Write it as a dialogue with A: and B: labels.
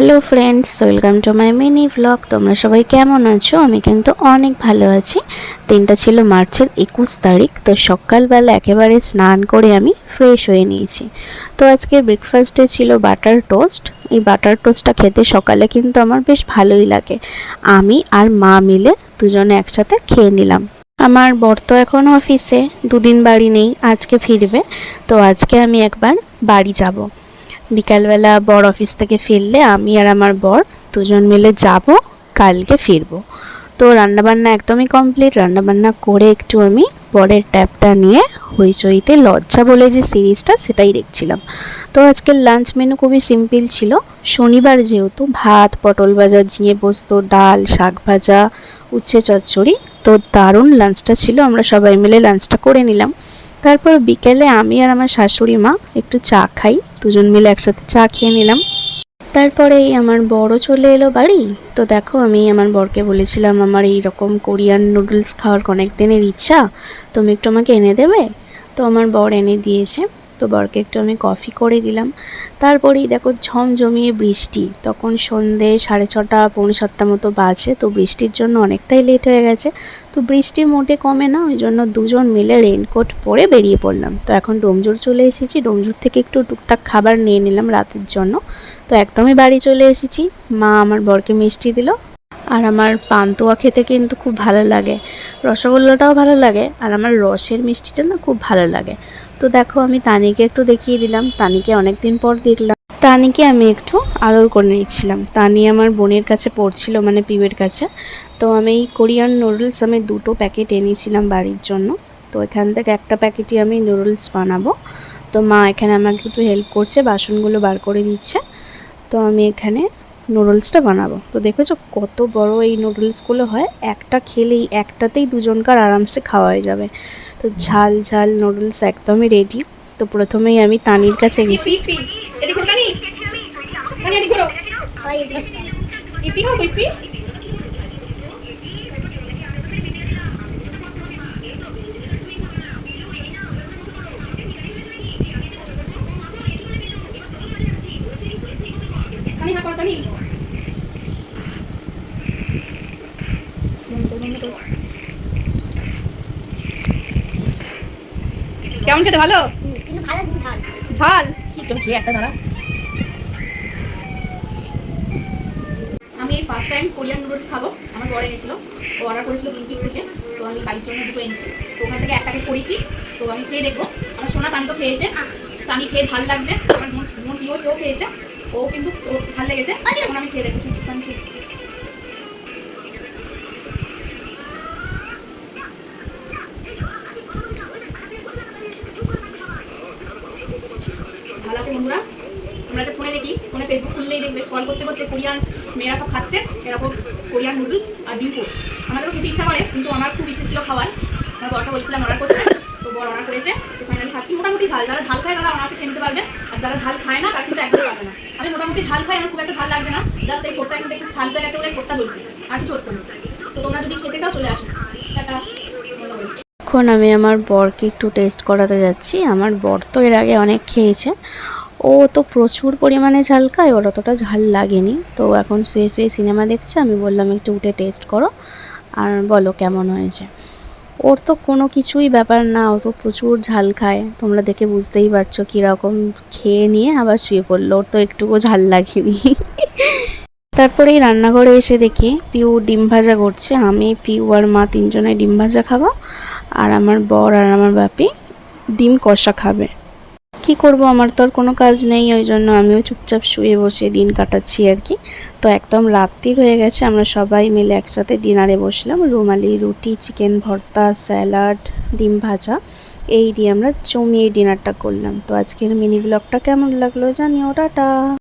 A: Hello friends welcome to my mini vlog তোমরা সবাই কেমন আছো? আমি কিন্তু অনেক ভালো আছি। দিনটা ছিল মার্চের একুশ তারিখ, তো সকালবেলা একেবারে স্নান করে আমি ফ্রেশ হয়ে নিয়েছি। তো আজকে ব্রেকফাস্টে ছিল বাটার টোস্ট এই বাটার টোস্টটা খেতে সকালে কিন্তু আমার বেশ ভালোই লাগে। আমি আর মা মিলে দুজনে একসাথে খেয়ে নিলাম। আমার বর তো এখন অফিসে দুদিন বাড়ি নেই, আজকে ফিরবে। তো আজকে আমি একবার বাড়ি যাব। বিকালবেলা বর অফিস থেকে ফিরলে আমি আর আমার বর দুজন মিলে যাব, কালকে ফিরবো। তো রান্নাবান্না একদমই কমপ্লিট রান্নাবান্না করে একটু আমি বরের ট্যাপটা নিয়ে হইচইতে লজ্জা বলে যে সিরিজটা সেটাই দেখছিলাম। তো আজকের লাঞ্চ মেনু খুবই সিম্পল ছিল। শনিবার যেহেতু ভাত, পটল ভাজা, ঝিঙে পোস্ত, ডাল, শাক ভাজা, উচ্ছে চচ্চড়ি, তো দারুণ লাঞ্চটা ছিল। আমরা সবাই মিলে লাঞ্চটা করে নিলাম। তারপর বিকেলে আমি আর আমার শাশুড়ি মা একটু চা খাই। দুজন মিলে একসাথে চা খেয়ে নিলাম। তারপরেই আমার বড় চলে এলো বাড়ি। তো দেখো, আমি আমার বরকে বলেছিলাম, আমার এই রকম কোরিয়ান নুডলস খাওয়ার অনেক দিনের ইচ্ছা, তুমি একটু আমাকে এনে দেবে? তো আমার বর এনে দিয়েছে। তো বরকে একটু আমি কফি করে দিলাম। তারপরেই দেখো ঝমঝমিয়ে বৃষ্টি। তখন সন্ধে সাড়ে ছটা, পৌনে সাতটা মতো বাজে, তো বৃষ্টির জন্য অনেকটাই লেট হয়ে গেছে। তো বৃষ্টি মোটে কমে না, ওই জন্য দুজন মিলে রেনকোট পরে বেরিয়ে পড়লাম। তো এখন ডোমজুর চলে এসেছি। ডোমজুর থেকে একটু টুকটাক খাবার নিয়ে নিলাম রাতের জন্য। তো একদমই বাড়ি চলে এসেছি। মা আমার বরকে মিষ্টি দিল। আর আমার পান্তুয়া খেতে কিন্তু খুব ভালো লাগে। রসগোল্লাটাও ভালো লাগে। আর আমার রসের মিষ্টিটা না খুব ভালো লাগে। তো দেখো, আমি তানিকে একটু দেখিয়ে দিলাম। তানিকে অনেক দিন পর দেখলাম। তানিকে আমি একটু আদর করে নিয়েছিলাম। তানি আমার বোনের কাছে পড়ছিল মানে পিবের কাছে। তো আমি এই কোরিয়ান নুডলস আমি দুটো প্যাকেট এনেছিলাম বাড়ির জন্য। তো এখান থেকে একটা প্যাকেটই আমি নুডলস বানাবো। তো মা এখানে আমাকে একটু হেল্প করছে, বাসনগুলো বার করে দিচ্ছে। তো আমি এখানে নুডলসটা বানাবো। তো দেখেছ কত বড় এই নুডলসগুলো হয়? একটা খেলেই একটাতেই দুজনকার আরামসে খাওয়া হয়ে যাবে। তো ঝাল ঝাল নুডলস একদমই রেডি তো প্রথমেই আমি তানির কাছে গেছি।
B: ইপি কেমন খেতে, ভালো?
C: ঝাল।
B: একটা দাঁড়া আমি ফার্স্ট টাইম কোরিয়ান নুডলস খাব। আমার বড় এনেছিল। ও অর্ডার করেছিল ব্লিঙ্কিট থেকে তো আমি বাড়ির জন্য দুটো এনেছি। তো ওখান থেকে একটাকে করেছি। তো আমি খেয়ে দেখব। আমার সোনা তানি তো খেয়েছে। তানি খেয়ে ঝাল লাগছে। আমার মন প্রিয়, সেও খেয়েছে। ও কিন্তু ঝাল লেগেছে। আমি খেয়ে দেখব। আমি খেয়ে ফোনে ফোনে ফেসবুক খুললেই দেখবে স্কল করতে করতে কোরিয়ান মেয়েরা সব খাচ্ছে, এরকম কোরিয়ান নুডলস আর ডিম পোচ আমাদেরও খেতে ইচ্ছা করে, কিন্তু আমার খুব ইচ্ছে ছিল খাওয়ার। আমার বরটা বলছিলাম অর্ডার করতে। তো বর অর্ডার করেছে, তো ফাইনালি খাচ্ছি। মোটামুটি ঝাল, যারা ঝাল খায় তারা খেয়ে নিতে পারবে। আর যারা ঝাল খায় না, তারা কিন্তু একদম পারবে না। আমি মোটামুটি ঝাল খাই, আমার খুব একটা ঝাল লাগছে না। জাস্ট এই ঠোঁটটা এখন একটু ঝাল হয়ে গেছে বলে ঠোঁটটা জ্বলছে আর কিছু হচ্ছে না। তো তোমরা যদি খেতে চাও, চলে আসো।
A: এখন আমি আমার বরকে একটু টেস্ট করাতে যাচ্ছি। আমার বর তো এর আগে অনেক খেয়েছে। ও তো প্রচুর পরিমাণে ঝাল খায়, ওর অতটা ঝাল লাগেনি। তো এখন শুয়ে শুয়ে সিনেমা দেখছে, আমি বললাম, একটু উঠে টেস্ট করো আর বলো কেমন হয়েছে? ওর তো কোনো কিছুই ব্যাপার না, ও তো প্রচুর ঝাল খায়। তোমরা দেখে বুঝতেই পারছ কীরকম খেয়ে নিয়ে আবার শুয়ে পড়ল, ওর তো একটুকু ঝাল লাগেনি। তারপরে এই রান্নাঘরে এসে দেখি পিউ ডিম ভাজা করছে, আমি, পিউ আর মা তিনজনে ডিম ভাজা খাব, আর আমার বর আর আমার বাপি ডিম কষা খাবে। কি করব? আমার তো আর কোনো কাজ নেই, ওই জন্য আমিও চুপচাপ শুয়ে বসে দিন কাটাচ্ছি আর কি। তো একদম রাত্রির হয়ে গেছে, আমরা সবাই মিলে একসাথে ডিনারে বসলাম। রুমালি, রুটি, চিকেন ভর্তা, স্যালাড, ডিম ভাজা, এই দিয়ে আমরা জমিয়ে ডিনারটা করলাম। তো আজকের মিনি ব্লগটা কেমন লাগল জানিও, টাটা!